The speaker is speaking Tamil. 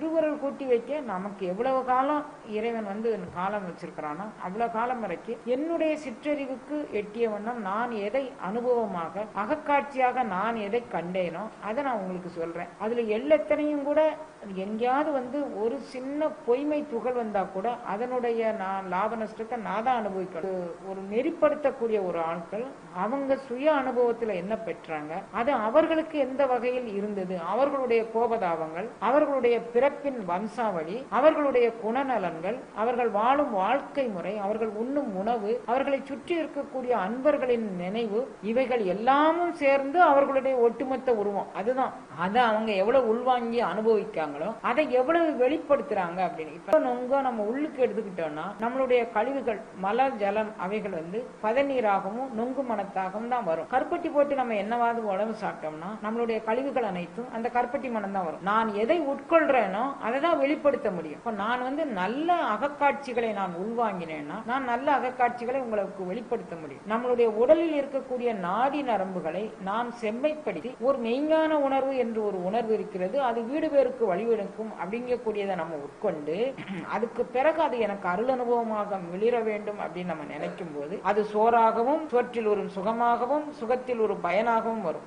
திருவருள் கூட்டி வைக்க நமக்கு எவ்வளவு காலம் இறைவன் வந்து காலம் வச்சிருக்கிறானோ அவ்வளவு காலம் வரைக்கும் என்னுடைய சிற்றறிவுக்கு எட்டிய வண்ணம் நான் எதை அனுபவமாக அகக்காட்சியாக நான் எதை கண்டேனோ அதை நான் உங்களுக்கு சொல்றேன். அதுல எல்லத்தனையும் கூட எங்கேயாவது வந்து ஒரு சின்ன பொய்மை துகள் வந்தா கூட அதனுடைய நான் லாப நஷ்டத்தை நான் தான் அனுபவிக்கணும். ஒரு நெறிப்படுத்தக்கூடிய ஒரு ஆட்கள் அவங்க சுய அனுபவத்துல என்ன பெற்றாங்க அது அவர்களுக்கு எந்த வகையில் இருந்தது அவர்களுடைய கோபதாபங்கள் அவர்களுடைய பிற பிறப்பின் வம்சாவளி அவர்களுடைய குணநலன்கள் அவர்கள் வாழும் வாழ்க்கை முறை அவர்கள் உண்ணும் உணவு அவர்களை சுற்றி இருக்கக்கூடிய அன்பர்களின் நினைவு இவைகள் எல்லாமும் சேர்ந்து அவர்களுடைய ஒட்டுமொத்த உருவம். அதுதான். அதை அவங்க எவ்வளவு உள்வாங்கி அனுபவிக்காங்களோ அதை எவ்வளவு வெளிப்படுத்துறாங்க அப்படின்னு. இப்ப நொங்க நம்ம உள்ளுக்கு எடுத்துக்கிட்டோம்னா நம்மளுடைய கழிவுகள் மலர் ஜலம் அவைகள் வந்து பதநீராகவும் நொங்கு மனத்தாகவும் தான் வரும். கருப்பட்டி போட்டு நம்ம என்னவாவது உடம்பு சாப்பிட்டோம்னா நம்மளுடைய கழிவுகள் அனைத்தும் அந்த கருப்பட்டி மனம் தான் வரும். நான் எதை உட்கொள்றேனோ அதை தான் வெளிப்படுத்த முடியும். இப்போ நான் வந்து நல்ல அகக்காட்சிகளை நான் உள்வாங்கினேன்னா நான் நல்ல அகக்காட்சிகளை உங்களுக்கு வெளிப்படுத்த முடியும். நம்மளுடைய உடலில் இருக்கக்கூடிய நாடி நரம்புகளை நாம் செம்மைப்படுத்தி ஒரு மெய்ஞான உணர்வு என்று ஒரு உணர்வு இருக்கிறது அது வீடு பேருக்கு வழிவெடுக்கும் அப்படிங்கக்கூடியதை நம்ம உட்கொண்டு அதுக்கு பிறகு அது எனக்கு அருள் அனுபவமாக மிளிர வேண்டும் அப்படின்னு நம்ம நினைக்கும் போது அது சோறாகவும் சோற்றில் ஒரு சுகமாகவும் சுகத்தில் ஒரு பயனாகவும் வரும்.